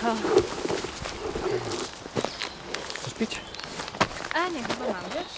Blisko. Chcesz pić? A nie, chyba mam, wiesz?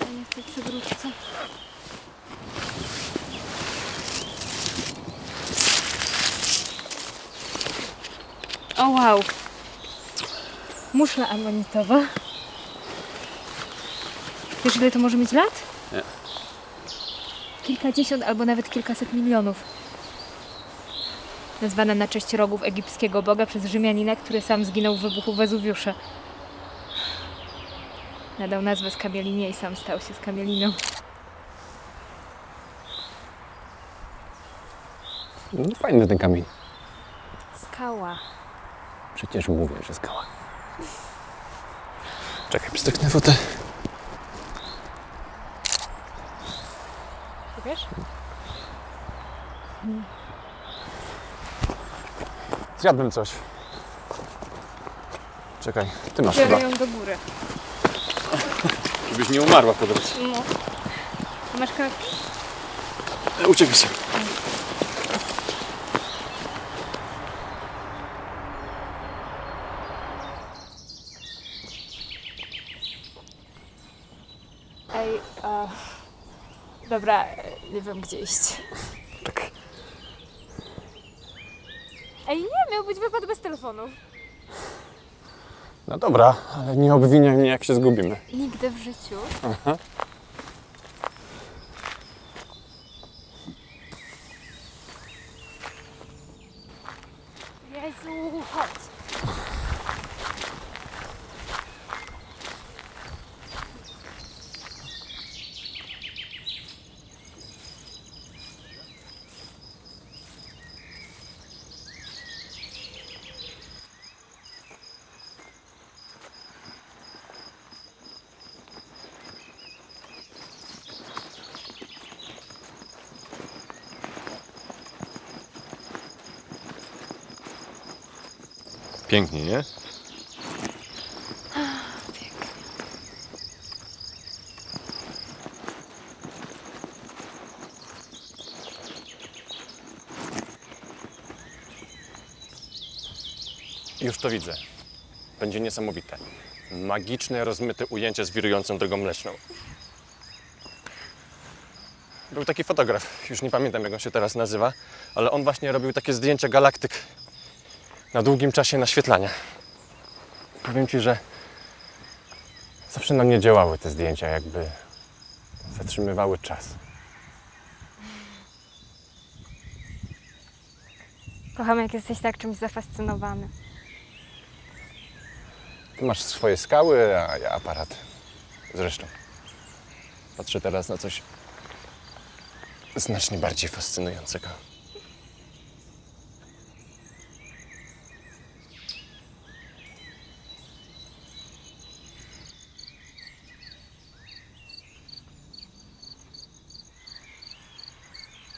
Ja nie chcę przywrócę. O wow! Muszla amonitowa. Wiesz ile to może mieć lat? Nie. Kilkadziesiąt albo nawet kilkaset milionów. Nazwana na cześć rogów egipskiego boga przez Rzymianina, który sam zginął w wybuchu Wezuwiusza. Nadał nazwę skamielinie i sam stał się skamieliną. No fajny ten kamień. Skała. Przecież mówię, że skała. Czekaj, pstryknę wodę. Wiesz? Zjadłem coś. Czekaj, ty masz chyba. Biorę ją do góry. Żebyś nie umarła po drodze. No. Masz kawki? E, Uciekaj się. Ej, a... Dobra, e, nie wiem gdzie iść. Czekaj. Ej, nie, miał być wypad bez telefonów. No dobra, ale nie obwiniaj mnie, jak się zgubimy. Nigdy w życiu. Jezu, Pięknie, nie? Już to widzę. Będzie niesamowite. Magiczne, rozmyte ujęcie z wirującą drogą mleczną. Był taki fotograf, już nie pamiętam jak on się teraz nazywa, ale on właśnie robił takie zdjęcia galaktyk na długim czasie naświetlania. Powiem Ci, że zawsze na mnie działały te zdjęcia, jakby zatrzymywały czas. Kocham, jak jesteś tak czymś zafascynowany. Ty masz swoje skały, a ja aparat. Zresztą, patrzę teraz na coś znacznie bardziej fascynującego.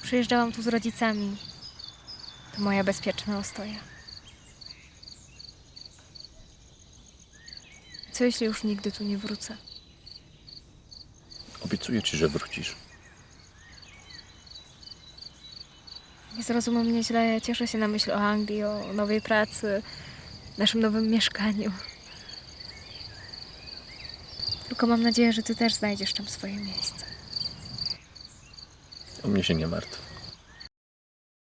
Przyjeżdżałam tu z rodzicami. To moja bezpieczna ostoja. Co jeśli już nigdy tu nie wrócę? Obiecuję ci, że wrócisz. Nie zrozumiem mnie źle, ja cieszę się na myśl o Anglii, o nowej pracy, naszym nowym mieszkaniu. Tylko mam nadzieję, że ty też znajdziesz tam swoje miejsce. O mnie się nie martw.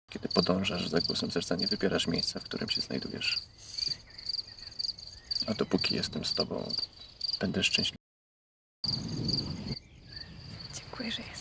Kiedy podążasz za głosem serca, nie wybierasz miejsca, w którym się znajdujesz. A dopóki jestem z tobą, będę szczęśliwy. Dziękuję, że jesteś.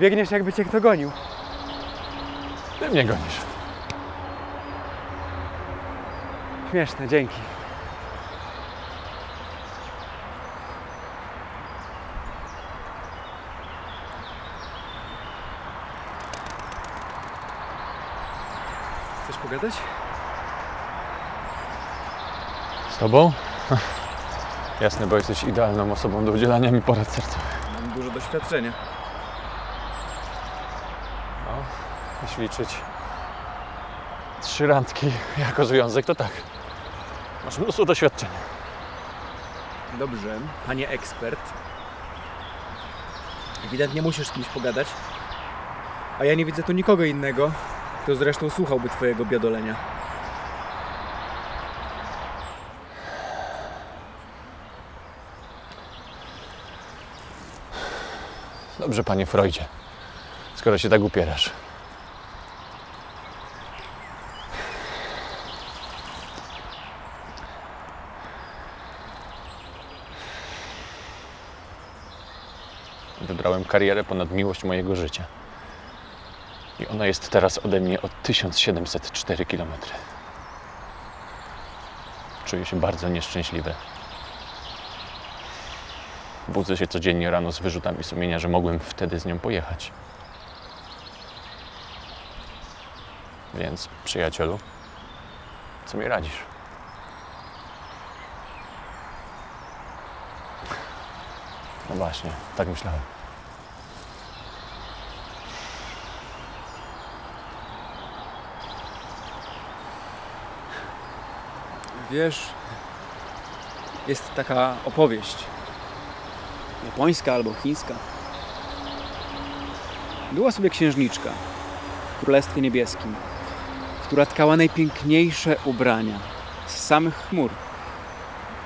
Biegniesz jakby cię kto gonił. Ty mnie gonisz. Śmieszne, dzięki. Chcesz pogadać? Z tobą? Jasne, bo jesteś idealną osobą do udzielania mi porad sercowych. Mam dużo doświadczenia. No, liczyć trzy randki jako związek, to tak. Masz mnóstwo doświadczenia. Dobrze, panie ekspert. Ewidentnie musisz z kimś pogadać. A ja nie widzę tu nikogo innego, kto zresztą słuchałby twojego biadolenia. Dobrze, panie Freudzie, skoro się tak upierasz. Wybrałem karierę ponad miłość mojego życia. I ona jest teraz ode mnie o 1704 km. Czuję się bardzo nieszczęśliwy. Budzę się codziennie rano z wyrzutami sumienia, że mogłem wtedy z nią pojechać. Więc, przyjacielu, co mi radzisz? No właśnie, tak myślałem. Wiesz, jest taka opowieść. Japońska albo chińska. Była sobie księżniczka w Królestwie Niebieskim, która tkała najpiękniejsze ubrania z samych chmur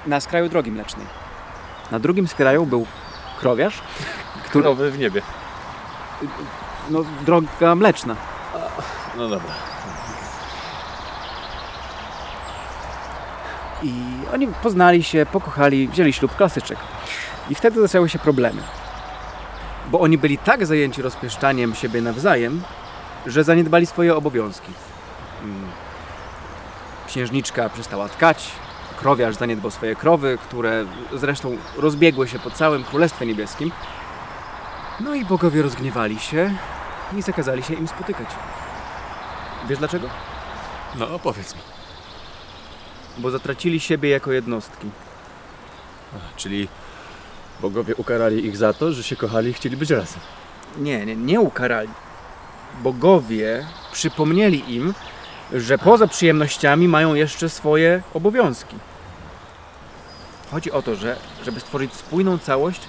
na skraju drogi mlecznej. Na drugim skraju był krowiarz, który... Krowy w niebie. No, droga mleczna. No dobra. I oni poznali się, pokochali, wzięli ślub, klasyczek. I wtedy zaczęły się problemy. Bo oni byli tak zajęci rozpieszczaniem siebie nawzajem, że zaniedbali swoje obowiązki. Mm. Księżniczka przestała tkać, krowiarz zaniedbał swoje krowy, które zresztą rozbiegły się po całym Królestwie Niebieskim. No i bogowie rozgniewali się i zakazali się im spotykać. Wiesz dlaczego? No, opowiedz mi. Bo zatracili siebie jako jednostki. Czyli bogowie ukarali ich za to, że się kochali i chcieli być razem. Nie, nie, nie ukarali. Bogowie przypomnieli im, że poza przyjemnościami mają jeszcze swoje obowiązki. Chodzi o to, że żeby stworzyć spójną całość,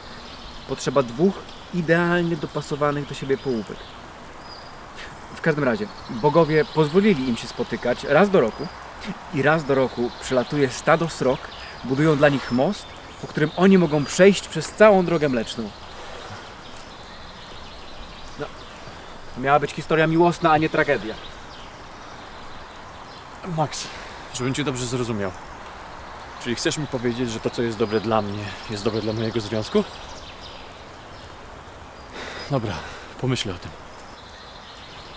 potrzeba dwóch idealnie dopasowanych do siebie połówek. W każdym razie, bogowie pozwolili im się spotykać raz do roku i raz do roku przylatuje stado srok, budują dla nich most, po którym oni mogą przejść przez całą drogę mleczną. To miała być historia miłosna, a nie tragedia. Max, żebym Cię dobrze zrozumiał. Czyli chcesz mi powiedzieć, że to, co jest dobre dla mnie, jest dobre dla mojego związku? Dobra, pomyślę o tym.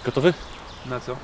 Gotowy? Na co?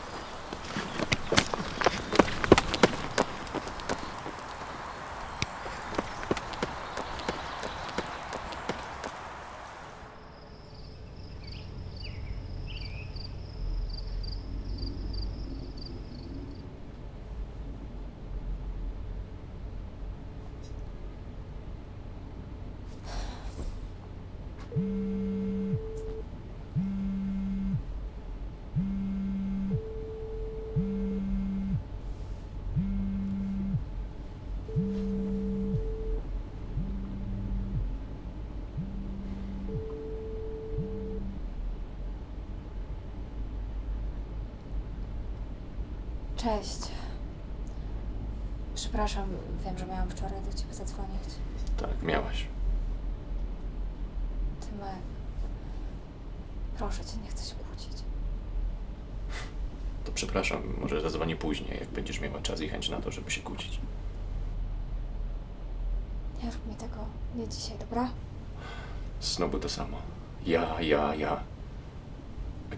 Cześć. Przepraszam, wiem, że miałam wczoraj do ciebie zadzwonić. Tak, miałaś. Tymek, proszę cię, nie chcę się kłócić. To przepraszam, może zadzwonię później, jak będziesz miała czas i chęć na to, żeby się kłócić. Nie rób mi tego, nie dzisiaj, dobra? Znowu to samo. Ja, ja, ja.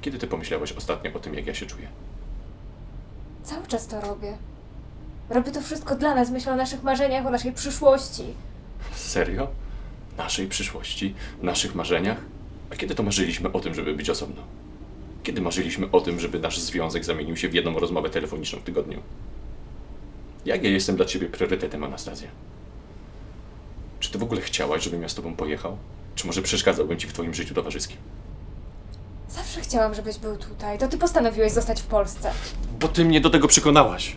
Kiedy ty pomyślałeś ostatnio o tym, jak ja się czuję? Cały czas to robię. Robię to wszystko dla nas, myślę o naszych marzeniach, o naszej przyszłości. Serio? Naszej przyszłości, naszych marzeniach? A kiedy to marzyliśmy o tym, żeby być osobno? Kiedy marzyliśmy o tym, żeby nasz związek zamienił się w jedną rozmowę telefoniczną w tygodniu? Jak ja jestem dla ciebie priorytetem, Anastazja? Czy ty w ogóle chciałaś, żebym ja z tobą pojechał? Czy może przeszkadzałbym ci w twoim życiu towarzyskim? Zawsze chciałam, żebyś był tutaj. To ty postanowiłeś zostać w Polsce. Bo ty mnie do tego przekonałaś.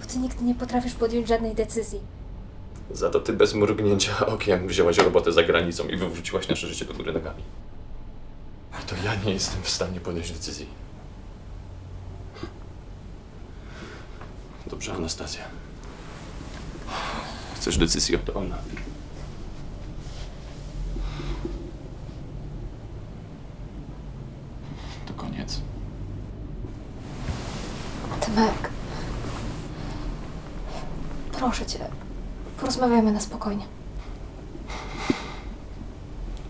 Bo ty nigdy nie potrafisz podjąć żadnej decyzji. Za to ty bez mrugnięcia okiem wzięłaś robotę za granicą i wywróciłaś nasze życie do góry nogami. A to ja nie jestem w stanie podjąć decyzji. Dobrze, Anastazja. Chcesz decyzji od ona? To koniec. Tymek. Proszę cię. Porozmawiamy na spokojnie.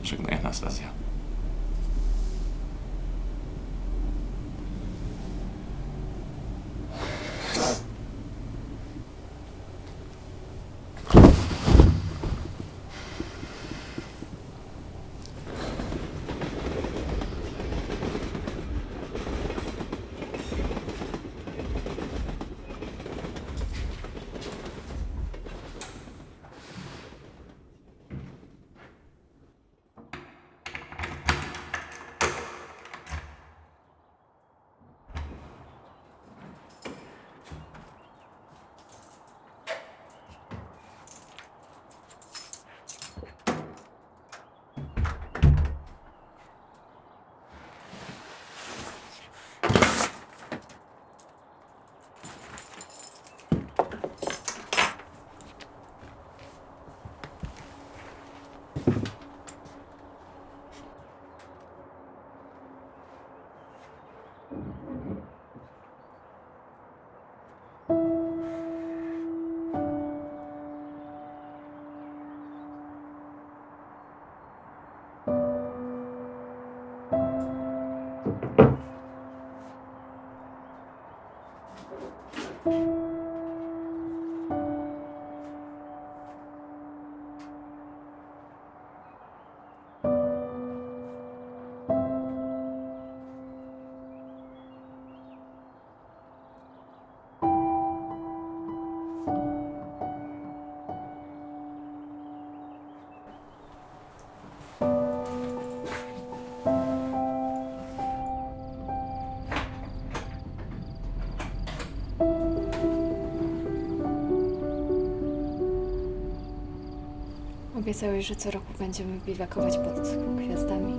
Żegnaj, Anastazja. Obiecałeś, że co roku będziemy biwakować pod gwiazdami.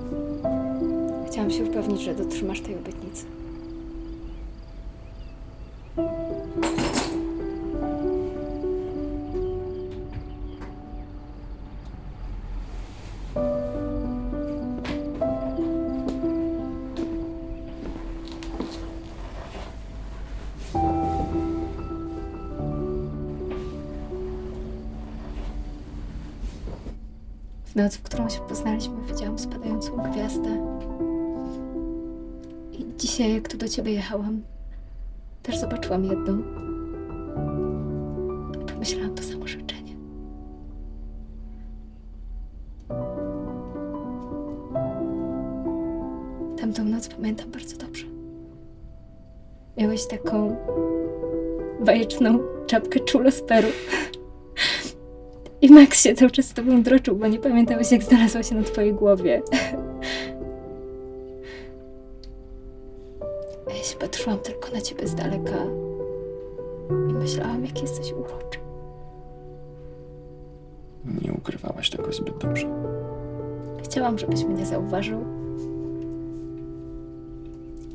Chciałam się upewnić, że dotrzymasz tej obietnicy. Noc, w którą się poznaliśmy, widziałam spadającą gwiazdę. I dzisiaj, jak tu do ciebie jechałam, też zobaczyłam jedną. I pomyślałam to samo życzenie. Tamtą noc pamiętam bardzo dobrze. Miałeś taką bajeczną czapkę czulu z Peru. I Max się cały czas z tobą droczył, bo nie pamiętałeś, jak znalazła się na twojej głowie. A ja się patrzyłam tylko na ciebie z daleka i myślałam, jak jesteś uroczy. Nie ukrywałaś tego zbyt dobrze. Chciałam, żebyś mnie zauważył.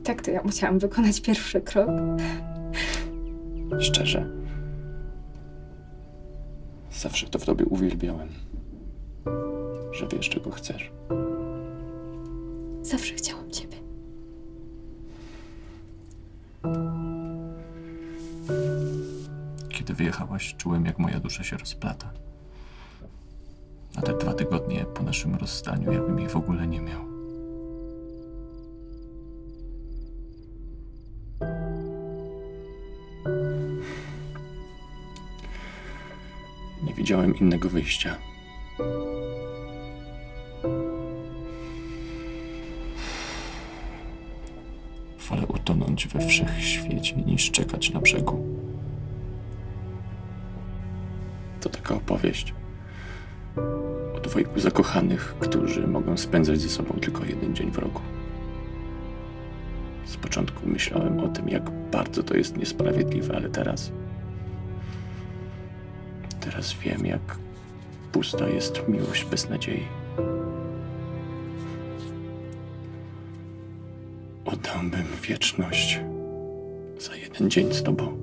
Tak to ja musiałam wykonać pierwszy krok. Szczerze. Zawsze to w tobie uwielbiałem. Że wiesz, czego chcesz. Zawsze chciałam ciebie. Kiedy wyjechałaś, czułem, jak moja dusza się rozplata. A te dwa tygodnie po naszym rozstaniu, jakbym jej w ogóle nie miał. Widziałem innego wyjścia. Wolę utonąć we wszechświecie niż czekać na brzegu. To taka opowieść o dwojgu zakochanych, którzy mogą spędzać ze sobą tylko jeden dzień w roku. Z początku myślałem o tym, jak bardzo to jest niesprawiedliwe, ale teraz. Teraz wiem, jak pusta jest miłość bez nadziei. Oddałbym wieczność za jeden dzień z tobą.